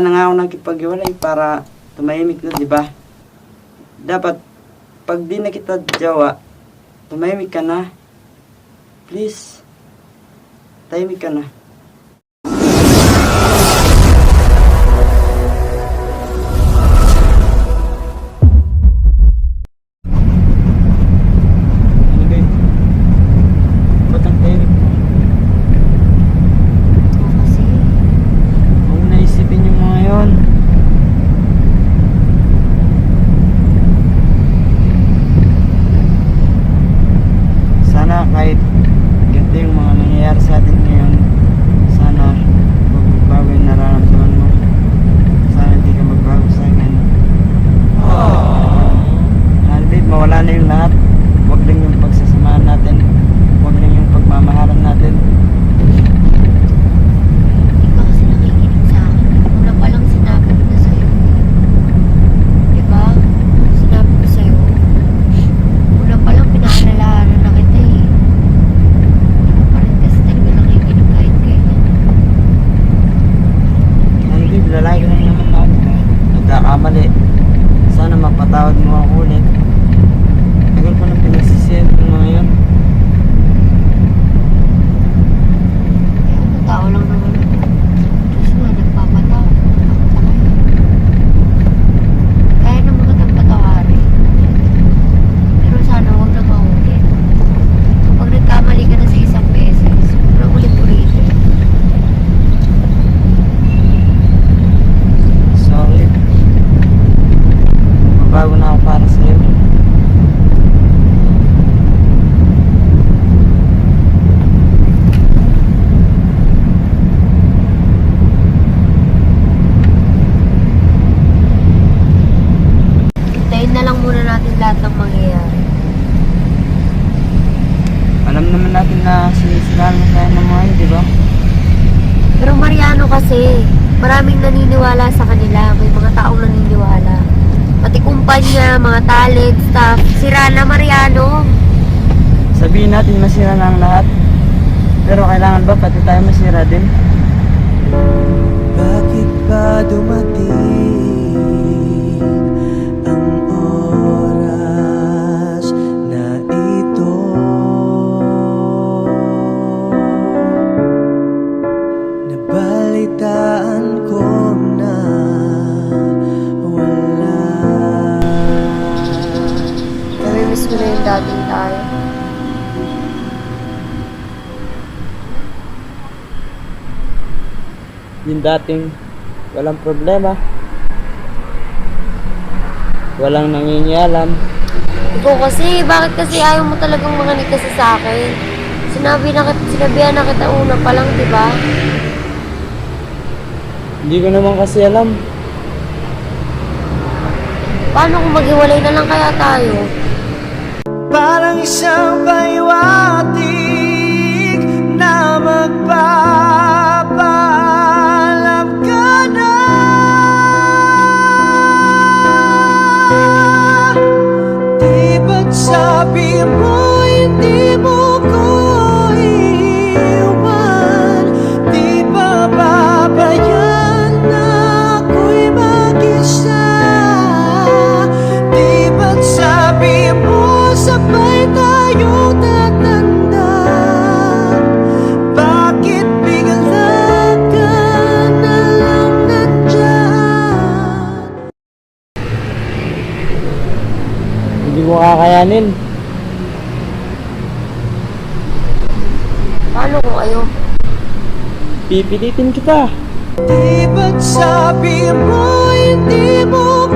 nga ako nagkipag-iwalay para tumahimik na, di ba? Dapat, pag di na kita jawa, tumahimik ka na. Please. Tahimik ka na. Babe, mawala na yung lahat. Huwag lang yung pagsasamahan natin. Huwag lang yung pagmamahalan natin. hindi ka kasi nakikinig sa akin. Una pa lang sinabi ko na sa'yo. Diba? Sinabi ko sa'yo. Una pa lang pinaalalahanan na kita eh. Hindi ka pa rin kasi talaga nakikinig kahit kailan. Ano babe, lalaki ka lang naman ako. Nagkakamali. Sana mapatawad mo ako ulit. Tagal ko na pinagsisihan ng mga yun. Kaya ano, tao lang naman ako. Diyos nga, nagpapatawa. Ako pa kaya. Kaya naman kitang patawarin. Pero sana huwag na maulit. Kapag nagkamali ka na sa isang beses, huwag na ulit-ulitin. Sorry. Mabago na ako para sa'yo. Hintayin na lang muna natin lahat ng mangyayari. Alam naman natin mo tayo ng mga yun, di ba? Pero Mariano kasi, maraming naniniwala sa kanila. May mga taong naniniwala. Pati kumpanya, mga talent, staff. Sira na Mariano. Sabihin natin masira na ang lahat. Pero kailangan ba pati tayo masira din? Yung dating walang problema. Walang nangingialam. Ikaw kasi, bakit kasi ayaw mo talagang manganig kasi sa akin? Sinabi na kita, sinabihan na kita una pa lang, di ba? Hindi ko naman kasi alam. Paano kung maghiwalay na lang kaya tayo? Parang isang paiwatig sabi mo hindi mo ko iiwan. Di ba babayan na ako'y mag-isa? Di ba't sabi mo sabay tayo Hindi mo kakayanin. Paano kung ayaw? Pipilitin kita. Di ba't sabi mo hindi mo